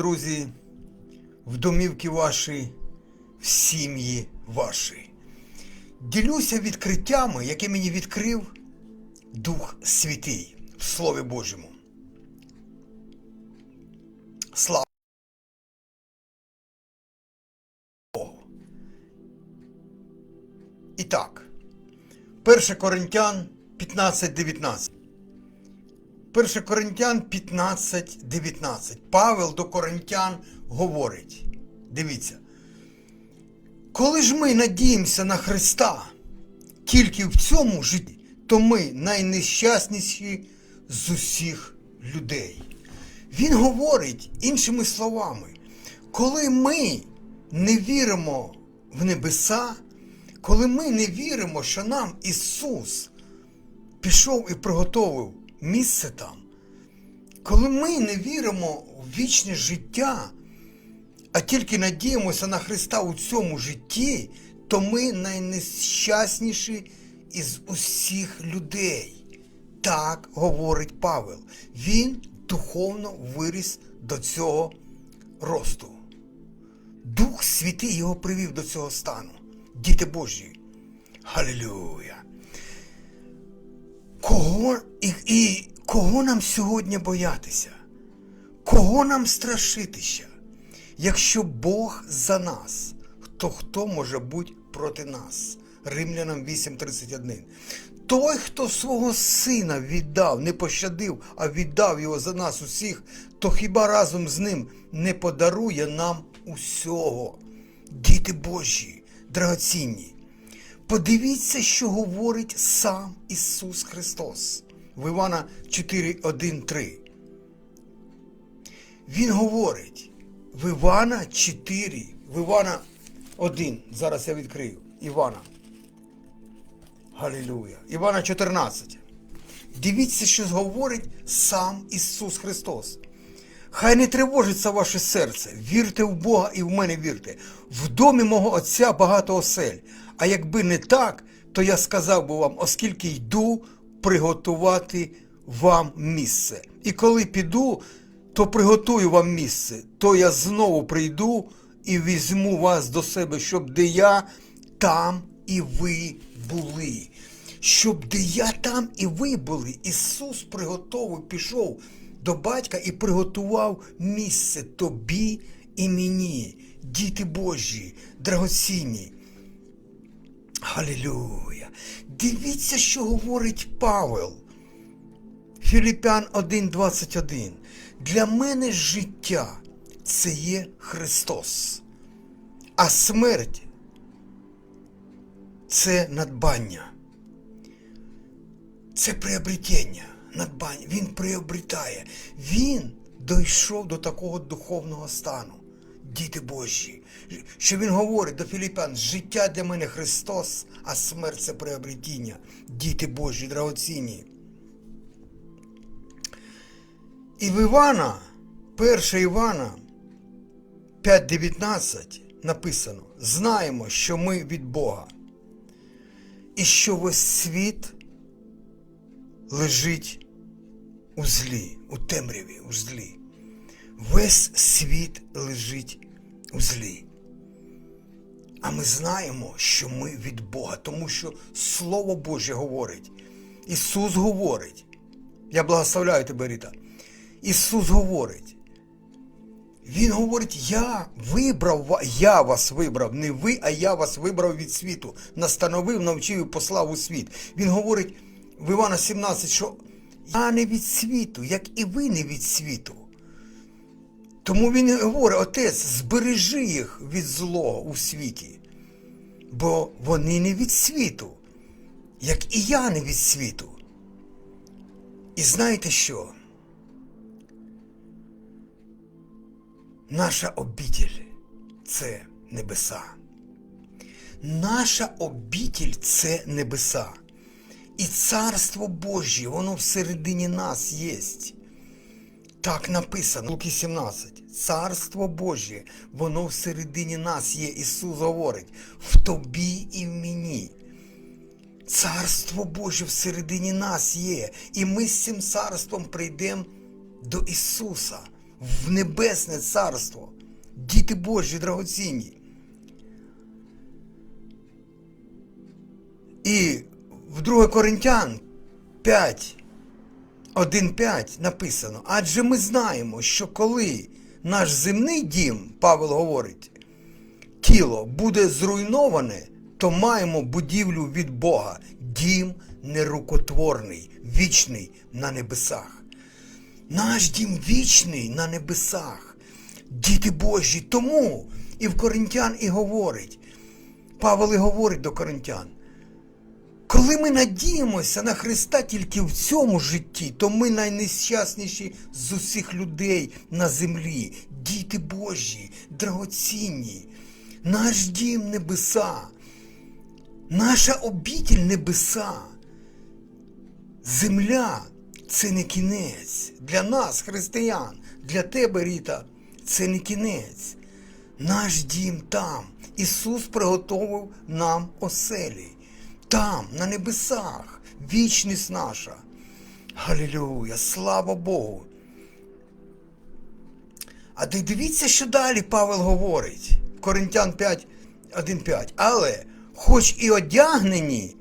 друзі, в домівки ваші, в сім'ї ваші. Ділюся відкриттями, які мені відкрив Дух Святий в Слові Божому. Слава Богу. І так, 1 Коринтян 15.19. 1 Коринтян 15, 19. Павел до Коринтян говорить. Дивіться. Коли ж ми надіємося на Христа тільки в цьому житті, то ми найнещасніші з усіх людей. Він говорить іншими словами, коли ми не віримо в небеса, коли ми не віримо, що нам Ісус пішов і приготовив місце там. Коли ми не віримо в вічне життя, а тільки надіємося на Христа у цьому житті, то ми найнещасніші із усіх людей. Так говорить Павел. Він духовно виріс до цього росту. Дух Святий його привів до цього стану. Діти Божі. Халилюя! Кого і, і кого нам сьогодні боятися? Кого нам страшитися? Якщо Бог за нас, то хто може бути проти нас? Римлянам 8:31. Той, хто свого сина віддав, не пощадив, а віддав його за нас усіх, то хіба разом з ним не подарує нам усього? Діти Божі, драгоцінні. Подивіться, що говорить сам Ісус Христос в Івана 4.1.3. Він говорить в Івана 4, в Івана 1. Зараз я відкрию. Івана. Галілуя. Івана 14. Дивіться, що говорить сам Ісус Христос. Хай не тривожиться ваше серце, вірте в Бога і в мене вірте. В домі мого Отця багато осель. А якби не так, то я сказав би вам, оскільки йду приготувати вам місце. І коли піду, то приготую вам місце, то я знову прийду і візьму вас до себе, щоб де я, там і ви були. Щоб де я там і ви були, Ісус приготовив, пішов до батька і приготував місце тобі і мені, діти Божі, драгоцінні. Халілюя! Дивіться, що говорить Павел. Філіпян 1.21. Для мене життя це є Христос, а смерть це надбання. Це приобретення, надбання. Він приобретає. Він дійшов до такого духовного стану. Діти Божі, що він говорить до Філіпян, життя для мене Христос, а смерть це приобретіння. Діти Божі, драгоцінні. І в Івана, 1 Івана 5.19 написано: знаємо, що ми від Бога, і що весь світ лежить у злі, у темряві, у злі. Весь світ лежить у злі. А ми знаємо, що ми від Бога, тому що Слово Боже говорить. Ісус говорить. Я благословляю тебе, Ріта. Ісус говорить. Він говорить, я вибрав, я вас вибрав, не ви, а я вас вибрав від світу. Настановив, навчив і послав у світ. Він говорить в Івана 17, що я не від світу, як і ви не від світу. Тому він говорить, отець, збережи їх від злого у світі, бо вони не від світу, як і я не від світу. І знаєте що? Наша обітіль це небеса. Наша обітіль це небеса. І царство Божє, воно всередині нас єсть. Так написано, Луки 17. Царство Божє, воно всередині нас є. Ісус говорить, в тобі і в мені. Царство Боже всередині нас є. І ми з цим царством прийдемо до Ісуса. в небесне царство. Діти Божі драгоцінні. І в 2 Коринтян 5, 1.5 написано, адже ми знаємо, що коли наш земний дім, Павел говорить, тіло буде зруйноване, то маємо будівлю від Бога, дім нерукотворний, вічний на небесах. Наш дім вічний на небесах. Діти Божі, тому і в Коринтян і говорить. Павел і говорить до коринтян. Коли ми надіємося на Христа тільки в цьому житті, то ми найнещасніші з усіх людей на землі, діти Божі, драгоцінні, наш дім небеса, наша обітель небеса. Земля це не кінець. Для нас, християн, для тебе, Ріта, це не кінець. Наш дім там. Ісус приготовив нам оселі. Там, на небесах, вічність наша. Халілюя, слава Богу. А ти дивіться, що далі Павел говорить. Коринтян 5, 1,5. Але, хоч і одягнені,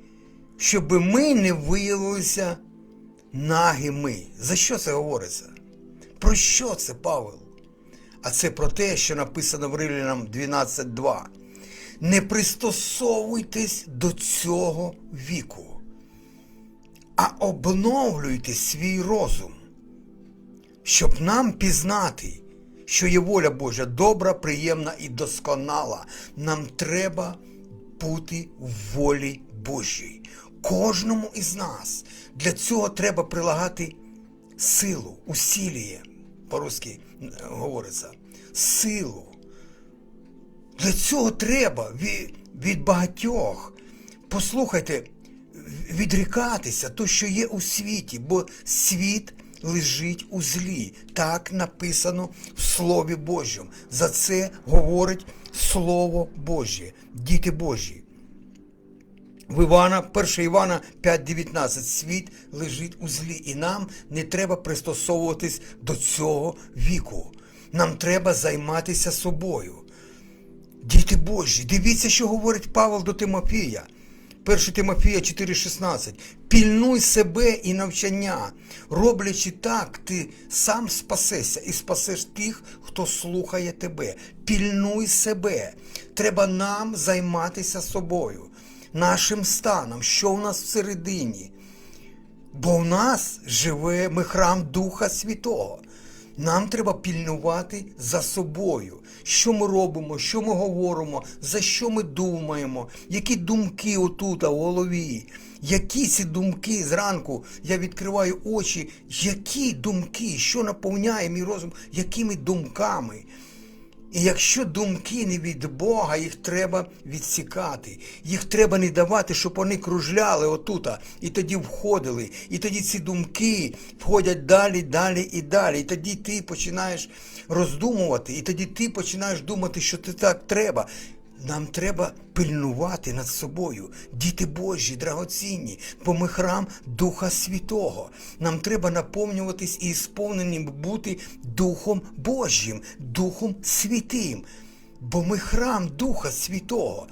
щоб ми не виявилися нагими. За що це говориться? Про що це, Павел? А це про те, що написано в Римлянам 12.2. Не пристосовуйтесь до цього віку, а обновлюйте свій розум, щоб нам пізнати, що є воля Божа добра, приємна і досконала. Нам треба бути в волі Божій. Кожному із нас. Для цього треба прилагати силу, усіліє, по-русски говориться, силу. Для цього треба від, від багатьох, послухайте, відрікатися то, що є у світі, бо світ лежить у злі. Так написано в Слові Божому. За це говорить Слово Боже, діти Божі. В Івана, 1 Івана 5,19 світ лежить у злі, і нам не треба пристосовуватись до цього віку. Нам треба займатися собою. Діти Божі, дивіться, що говорить Павел до Тимофія. 1 Тимофія 4,16. Пільнуй себе і навчання. Роблячи так, ти сам спасешся і спасеш тих, хто слухає тебе. Пільнуй себе. Треба нам займатися собою, нашим станом, що в нас всередині. Бо в нас живе ми храм Духа Святого. Нам треба пільнувати за собою, що ми робимо, що ми говоримо, за що ми думаємо, які думки отут, в голові, які ці думки зранку? Я відкриваю очі, які думки, що наповняє мій розум, якими думками. І якщо думки не від Бога, їх треба відсікати. Їх треба не давати, щоб вони кружляли отута, і тоді входили. І тоді ці думки входять далі, далі і далі. І тоді ти починаєш роздумувати, і тоді ти починаєш думати, що ти так треба. Нам треба пильнувати над собою, діти Божі, драгоцінні, бо ми храм Духа Святого. Нам треба наповнюватись і сповненим бути Духом Божим, Духом Святим, бо ми храм Духа Святого.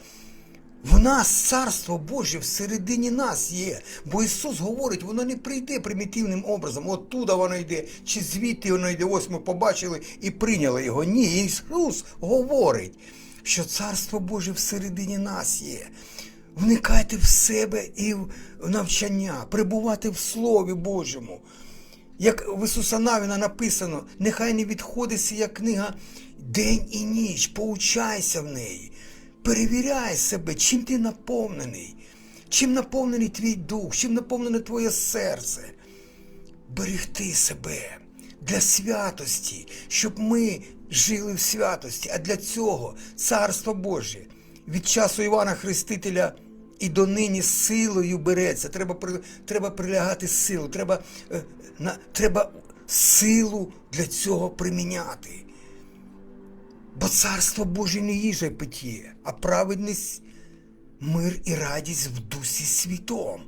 В нас царство Боже всередині нас є. Бо Ісус говорить, воно не прийде примітивним образом. Оттуда воно йде, чи звідти воно йде. Ось ми побачили і прийняли його. Ні, Ісус говорить що Царство Боже всередині нас є. Вникайте в себе і в навчання, прибувати в Слові Божому. Як в Ісуса Навіна написано, нехай не відходиться як книга день і ніч, поучайся в неї, перевіряй себе, чим ти наповнений, чим наповнений твій дух, чим наповнене твоє серце. Берегти себе для святості, щоб ми жили в святості, а для цього Царство Боже від часу Івана Хрестителя і донині силою береться. Треба треба прилягати силу, треба, е, на, треба силу для цього приміняти. Бо царство Боже не їжа й питє, а праведність, мир і радість в Дусі Святом.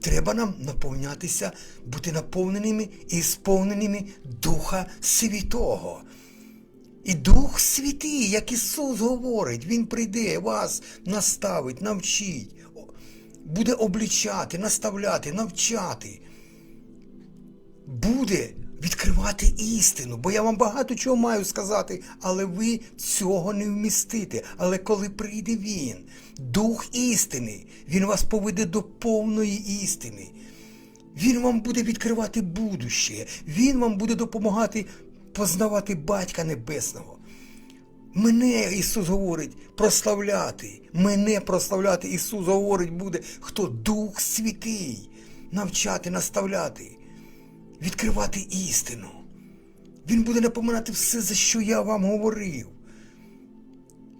Треба нам наповнятися, бути наповненими і сповненими Духа Святого. І Дух Святий, як Ісус говорить, Він прийде, вас наставить, навчить, буде облічати, наставляти, навчати. Буде відкривати істину, бо я вам багато чого маю сказати, але ви цього не вмістите. Але коли прийде Він, Дух істини, Він вас поведе до повної істини. Він вам буде відкривати будуще, Він вам буде допомагати познавати Батька Небесного. Мене Ісус говорить прославляти. Мене прославляти Ісус говорить буде, хто Дух Святий, навчати, наставляти, відкривати істину. Він буде напоминати все, за що я вам говорив.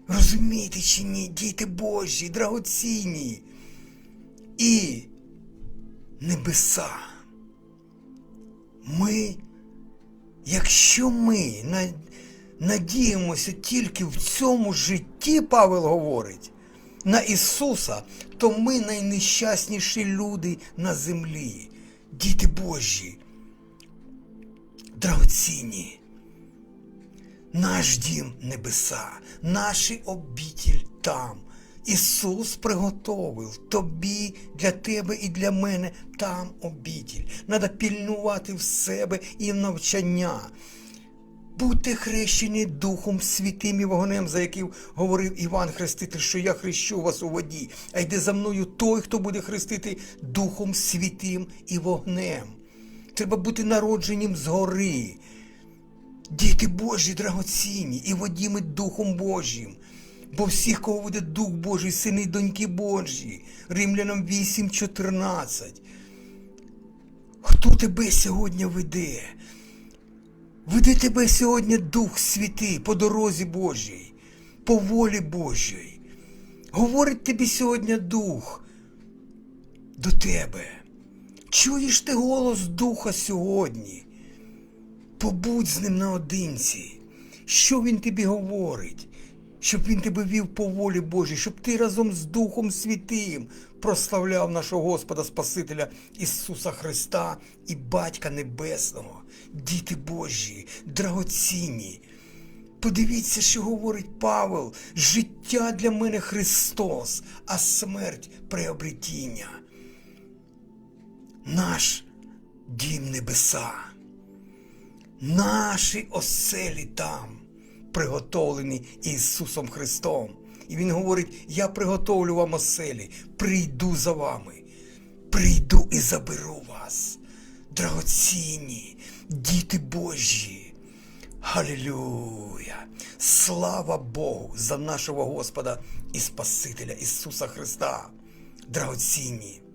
Розумієте чи ні, діти Божі, драгоцінні і небеса. Ми, якщо ми надіємося тільки в цьому житті, Павел говорить, на Ісуса, то ми найнещасніші люди на землі, діти Божі, драгоцінні. Наш дім небеса, наші обітіль там. Ісус приготовив тобі, для тебе і для мене там обітіль. Надо пільнувати в себе і навчання. Будьте хрещені Духом Святим і вогнем, за яким говорив Іван Хреститель, що я хрещу вас у воді, а йде за мною той, хто буде хрестити Духом Святим і вогнем. Треба бути народженим згори. Діти Божі драгоцінні і водіми Духом Божим. Бо всіх, кого буде Дух Божий, сини й доньки Божі. Римлянам 8.14. Хто тебе сьогодні веде? Веде тебе сьогодні Дух Святий по дорозі Божій, по волі Божій. Говорить тобі сьогодні Дух до тебе. Чуєш ти голос Духа сьогодні? Побудь з ним наодинці. Що він тобі говорить? Щоб він тебе вів по волі Божій, щоб ти разом з Духом Святим прославляв нашого Господа Спасителя Ісуса Христа і Батька Небесного, діти Божі, драгоцінні. Подивіться, що говорить Павел. Життя для мене Христос, а смерть приобретіння. Наш дім небеса. Наші оселі там приготовлені Ісусом Христом. І Він говорить: Я приготовлю вам оселі, прийду за вами, прийду і заберу вас, драгоцінні, діти Божі. Халілюя! Слава Богу за нашого Господа і Спасителя Ісуса Христа. Драгоцінні!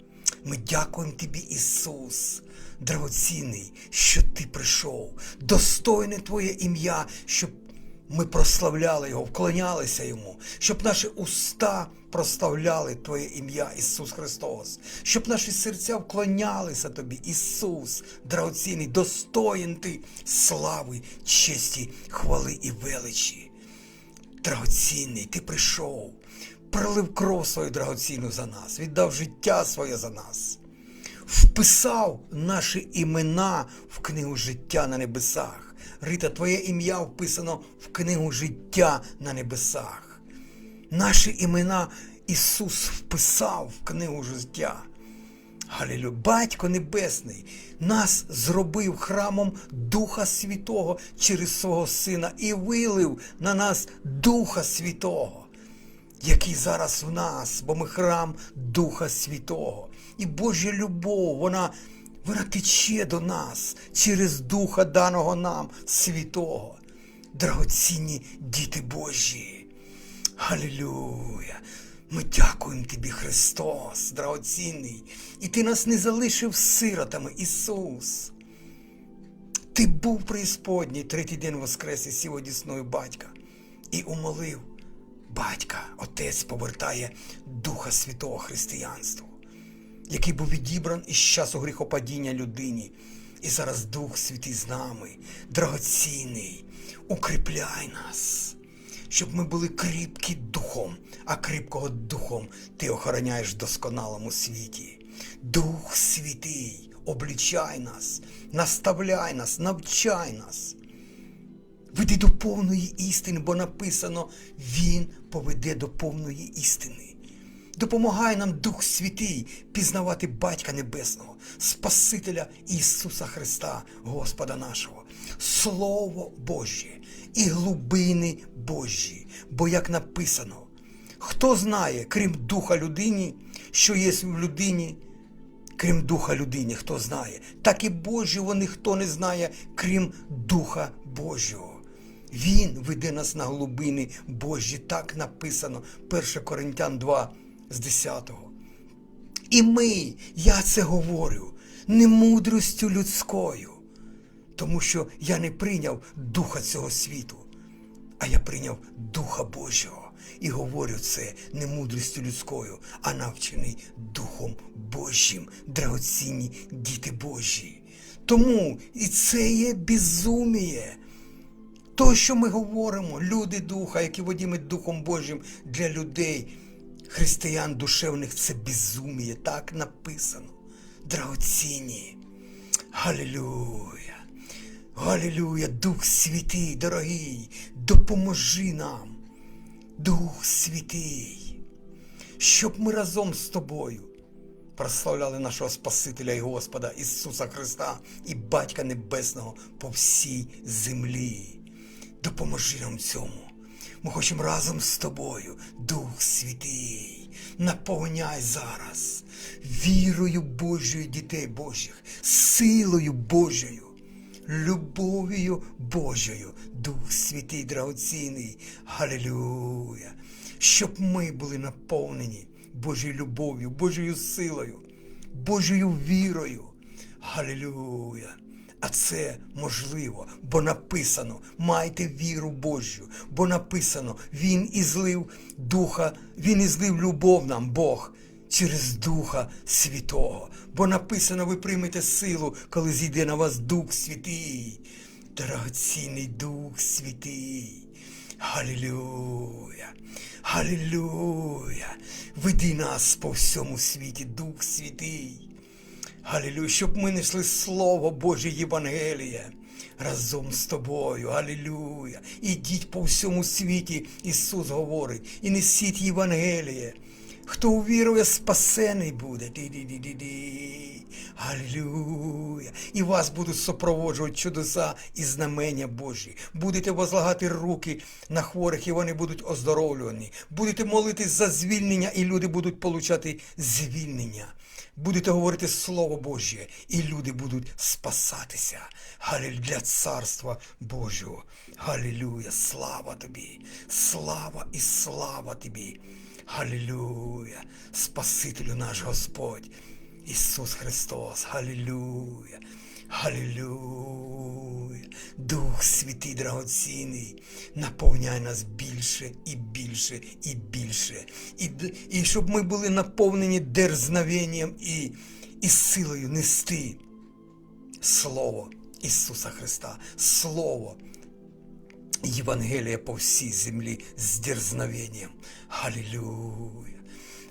Ми дякуємо Тобі, Ісус, драгоцінний, що Ти прийшов, достойне Твоє ім'я, щоб ми прославляли Його, вклонялися Йому, щоб наші уста прославляли Твоє ім'я, Ісус Христос, щоб наші серця вклонялися Тобі, Ісус, драгоцінний, достоїн Ти слави, честі, хвали і величі. Драгоцінний, ти прийшов, пролив кров свою драгоцінну за нас, віддав життя своє за нас, вписав наші імена в книгу життя на небесах. Рита, твоє ім'я вписано в книгу життя на небесах. Наші імена Ісус вписав в книгу життя. Галілю, Батько Небесний нас зробив храмом Духа Святого через свого Сина і вилив на нас Духа Святого, який зараз в нас, бо ми храм Духа Святого. І Божа любов, вона, вона тече до нас через Духа даного нам Святого. Драгоцінні діти Божі. Халілюя! Ми дякуємо тобі, Христос, драгоцінний, і ти нас не залишив сиротами, Ісус. Ти був преісподній третій день воскрес і сів одісною батька і умолив батька, Отець повертає Духа Святого Християнству, який був відібран із часу гріхопадіння людині. І зараз Дух Святий з нами, драгоцінний, укріпляй нас щоб ми були кріпкі духом, а кріпкого духом ти охороняєш в досконалому світі. Дух Святий, облічай нас, наставляй нас, навчай нас. Веди до повної істини, бо написано, Він поведе до повної істини. Допомагай нам Дух Святий пізнавати Батька Небесного, Спасителя Ісуса Христа, Господа нашого, Слово Боже і глибини Божі. Бо як написано, хто знає, крім Духа людині, що є в людині, крім Духа людині, хто знає, так і Божого ніхто не знає, крім Духа Божого. Він веде нас на глибини Божі, так написано 1 Коринтян 2 з 10. І ми, я це говорю, не мудростю людською, тому що я не прийняв Духа цього світу, а я прийняв Духа Божого. І говорю це не мудрістю людською, а навчений Духом Божим, драгоцінні діти Божі. Тому і це є безуміє. То, що ми говоримо, люди духа, які водіми Духом Божим для людей, християн душевних, це безуміє, так написано. Драгоцінні. Галілюя. Галілюя, Дух Святий, дорогий, допоможи нам, Дух Святий, щоб ми разом з тобою прославляли нашого Спасителя і Господа Ісуса Христа і Батька Небесного по всій землі. Допоможи нам цьому. Ми хочемо разом з тобою, Дух Святий, наповняй зараз вірою Божою дітей Божих, силою Божою, любов'ю Божою, Дух Святий драгоцінний. Галилюя! Щоб ми були наповнені Божою любов'ю, Божою силою, Божою вірою. Галилюя! А це можливо, бо написано, майте віру Божу, бо написано, Він ізлив Духа, Він ізлив любов нам, Бог, через Духа Святого. Бо написано, ви приймете силу, коли зійде на вас Дух Святий, дорогоцінний Дух Святий. Галілюя! Галілюя! Веди нас по всьому світі, Дух Святий. Галілюя, щоб ми несли Слово Боже Євангеліє разом з тобою. Галілюя. Ідіть по всьому світі, Ісус говорить, і несіть Євангеліє. Хто увірує, спасений буде. Ді-ді-ді-ді-ді. Галілюя. І вас будуть супроводжувати чудеса і знамення Божі. Будете возлагати руки на хворих, і вони будуть оздоровлювані. Будете молитись за звільнення, і люди будуть получати звільнення. Будете говорити Слово Божє, і люди будуть спасатися. Галіль для Царства Божого. Галілюя! Слава тобі! Слава і слава тобі! Галілюя! Спасителю наш Господь! Ісус Христос! Галілюя! Галілюя! Дух Святий драгоцінний, наповняй нас більше і більше і більше. І, і щоб ми були наповнені дерзновенням і, і силою нести Слово Ісуса Христа, Слово Євангелія по всій землі з дерзновенням. Галілюя!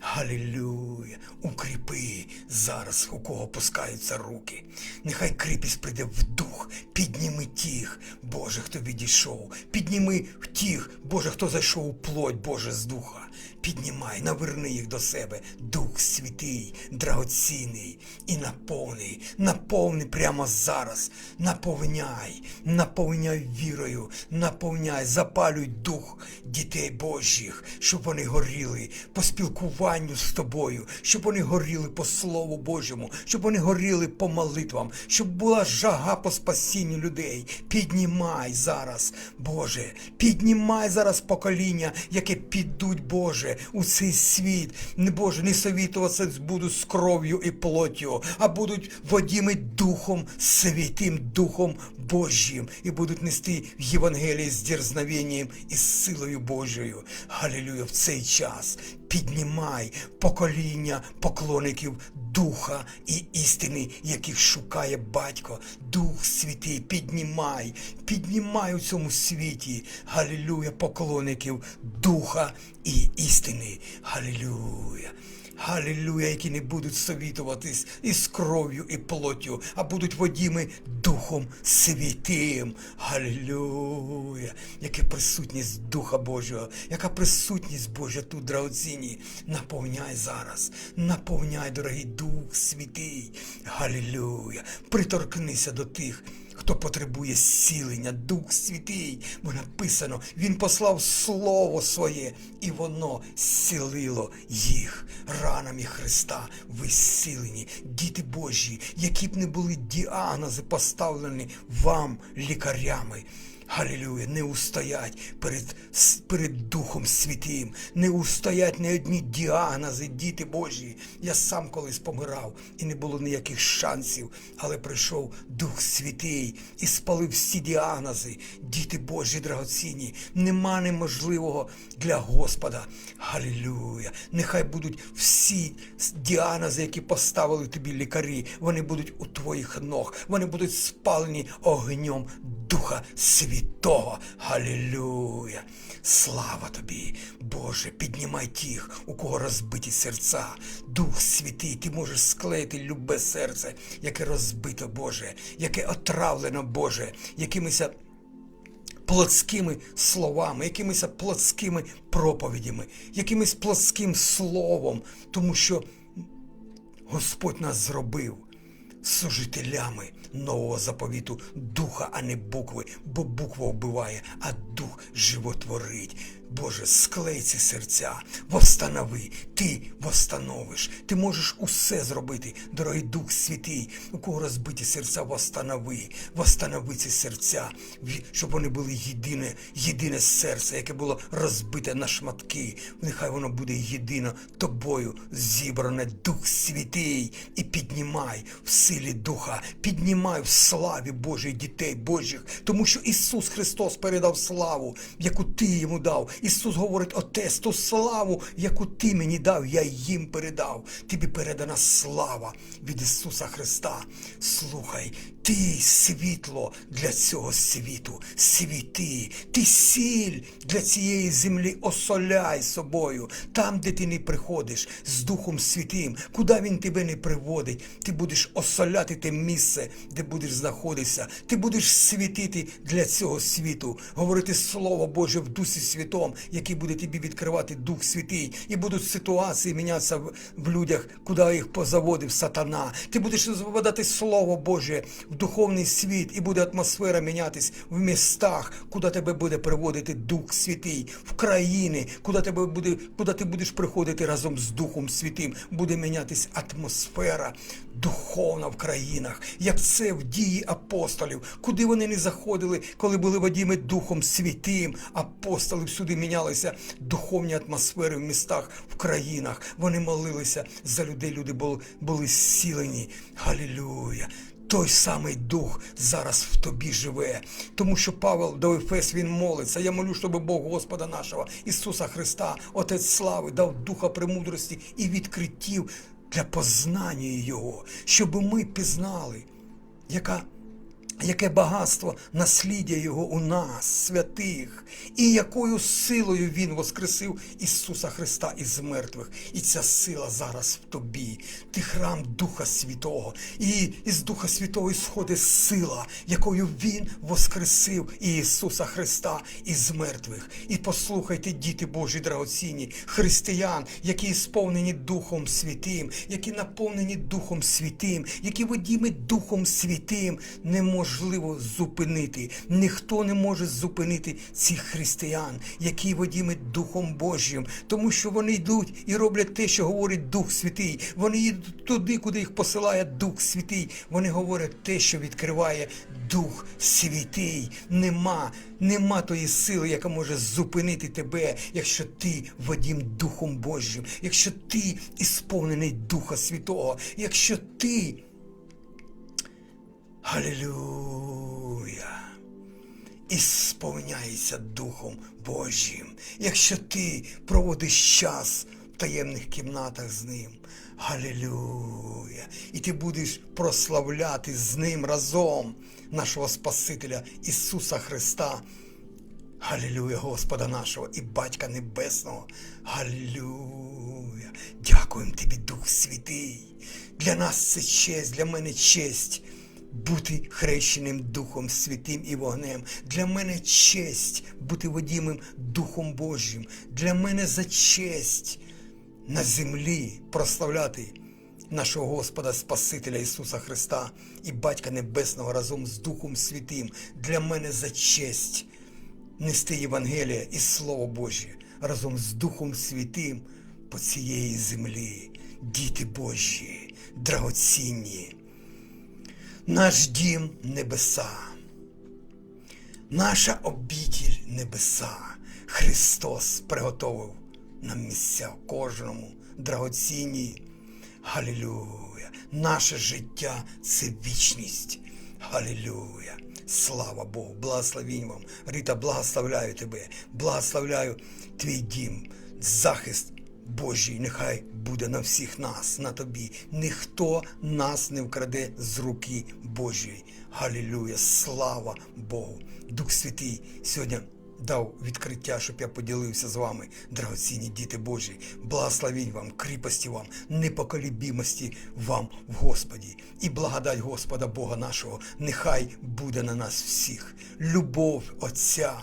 Галілюя! Укріпи зараз, у кого пускаються руки. Нехай кріпість прийде в дух, підніми тих, Боже, хто відійшов. Підніми тих, Боже, хто зайшов у плоть, Боже, з духа. Піднімай, наверни їх до себе, Дух Святий, драгоцінний і наповни, наповни прямо зараз. Наповняй, наповняй вірою, наповняй, запалюй дух дітей Божих, щоб вони горіли по спілкуванню з тобою, щоб вони горіли по Слову Божому, щоб вони горіли по молитвам, щоб була жага по спасінню людей. Піднімай зараз, Боже, піднімай зараз покоління, яке підуть, Боже, у цей світ. Боже, не совітуватися будуть з кров'ю і плоттю, а будуть водіми Духом Святим, Духом Божим, і будуть нести в Євангелії з дерзновенням і з силою Божою. Галілюя, в цей час піднімай покоління поклонників Духа і істини, яких шукає батько. Дух Святий, піднімай, піднімай у цьому світі. Галілюя, поклонників Духа і істини. Галілюя. Галілюя, які не будуть совітуватись із кров'ю і плоттю, а будуть водіми Духом Святим. Галілюя, яка присутність Духа Божого, яка присутність Божа тут, драгоцінні. Наповняй зараз, наповняй, дорогий Дух Святий. Галілюя. Приторкнися до тих. Хто потребує зцілення, Дух Святий, бо написано, Він послав Слово Своє, і воно зцілило їх ранами Христа. Ви зцілені, діти Божі, які б не були діагнози поставлені вам, лікарями. Галілюя, не устоять перед, перед Духом Святим, не устоять ні одні діагнози, діти Божі. Я сам колись помирав і не було ніяких шансів, але прийшов Дух Святий і спалив всі діагнози. Діти Божі драгоцінні, нема неможливого для Господа. Галілюя! Нехай будуть всі діагнози, які поставили тобі лікарі, вони будуть у твоїх ног, вони будуть спалені огнем Духа Святого. Галілюя! Слава тобі, Боже, піднімай тих, у кого розбиті серця. Дух Святий, ти можеш склеїти любе серце, яке розбито, Боже, яке отравлено, Боже, якимись плотськими словами, якимись плотськими проповідями, якимось плотським словом, тому що Господь нас зробив служителями нового заповіту духа, а не букви, бо буква вбиває, а дух животворить. Боже, склей ці серця, восстанови, ти восстановиш. Ти можеш усе зробити, дорогий Дух Святий, у кого розбиті серця, восстанови, восстанови ці серця, щоб вони були єдине, єдине серце, яке було розбите на шматки. Нехай воно буде єдино тобою зібране, Дух Святий, і піднімай в силі Духа, піднімай в славі Божих дітей Божих, тому що Ісус Христос передав славу, яку ти йому дав. Ісус говорить, Отець, ту славу, яку ти мені дав, я їм передав. Тобі передана слава від Ісуса Христа. Слухай, ти світло для цього світу, світи, ти сіль для цієї землі, осоляй собою, там, де ти не приходиш, з Духом Святим, куди він тебе не приводить, ти будеш осоляти те місце, де будеш знаходитися, ти будеш світити для цього світу, говорити Слово Боже в Дусі Святом, який буде тобі відкривати Дух Святий, і будуть ситуації мінятися в, людях, куди їх позаводив сатана. Ти будеш виводити Слово Боже в духовний світ, і буде атмосфера мінятись в містах, куди тебе буде приводити Дух Святий, в країни, куди тебе буде, куди ти будеш приходити разом з Духом Святим, буде мінятись атмосфера духовна в країнах, як це в дії апостолів, куди вони не заходили, коли були водіми Духом Святим. Апостоли всюди мінялися духовні атмосфери в містах, в країнах. Вони молилися за людей. Люди були, були зцілені. Галілюя! Той самий дух зараз в тобі живе, тому що Павел до Ефес він молиться. Я молю, щоб Бог Господа нашого Ісуса Христа, Отець слави, дав духа премудрості і відкриттів для познання Його, щоб ми пізнали, яка яке багатство насліддя Його у нас, святих, і якою силою Він воскресив Ісуса Христа із мертвих. І ця сила зараз в тобі. Ти храм Духа Святого. І із Духа Святого сходить сила, якою Він воскресив Ісуса Христа із мертвих. І послухайте, діти Божі драгоцінні, християн, які сповнені Духом Святим, які наповнені Духом Святим, які водіми Духом Святим, не можуть неможливо зупинити. Ніхто не може зупинити цих християн, які водіми Духом Божим, тому що вони йдуть і роблять те, що говорить Дух Святий. Вони йдуть туди, куди їх посилає Дух Святий. Вони говорять те, що відкриває Дух Святий. Нема, нема тої сили, яка може зупинити тебе, якщо ти водім Духом Божим, якщо ти ісповнений Духа Святого, якщо ти. Галілюя! І сповняється Духом Божим, якщо ти проводиш час в таємних кімнатах з ним. Галілюя! І ти будеш прославляти з ним разом нашого Спасителя Ісуса Христа Галілюя Господа нашого і Батька Небесного. Галілюя. Дякуємо тобі, Дух Святий. Для нас це честь, для мене честь бути хрещеним Духом Святим і вогнем. Для мене честь бути водімим Духом Божим. Для мене за честь на землі прославляти нашого Господа Спасителя Ісуса Христа і Батька Небесного разом з Духом Святим. Для мене за честь нести Євангелія і Слово Боже разом з Духом Святим по цієї землі. Діти Божі, драгоцінні. Наш дім небеса, наша обітіль небеса. Христос приготовив нам місця кожному драгоцінні. Галілюя! Наше життя це вічність. Галілюя! Слава Богу! Благословінь вам! Рита, благословляю тебе, благословляю твій дім, захист Божий, нехай буде на всіх нас, на тобі. Ніхто нас не вкраде з руки Божої. Галілюя! Слава Богу! Дух Святий сьогодні дав відкриття, щоб я поділився з вами, драгоцінні діти Божі. Благословінь вам, кріпості вам, непоколібімості вам в Господі. І благодать Господа Бога нашого, нехай буде на нас всіх. Любов Отця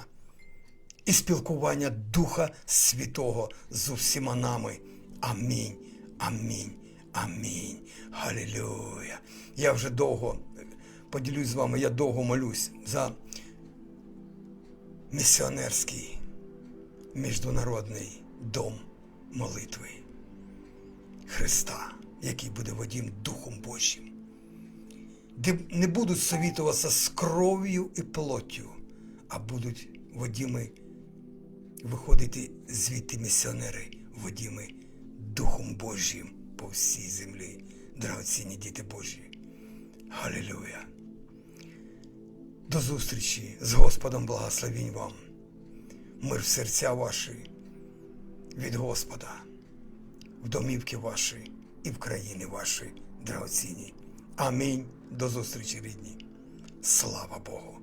і спілкування Духа Святого з усіма нами. Амінь. Амінь. Амінь. Галілюя. Я вже довго поділюсь з вами, я довго молюсь за місіонерський міжнародний дом молитви Христа, який буде водім Духом Божим, де не будуть совітуватися з кров'ю і плоттю, а будуть водіми виходити звідти місіонери, водіми Духом Божим по всій землі, драгоцінні діти Божі. Галілюя! До зустрічі з Господом благословінь вам. Мир в серця ваші від Господа, в домівки ваші і в країни ваші драгоцінні. Амінь. До зустрічі, рідні. Слава Богу!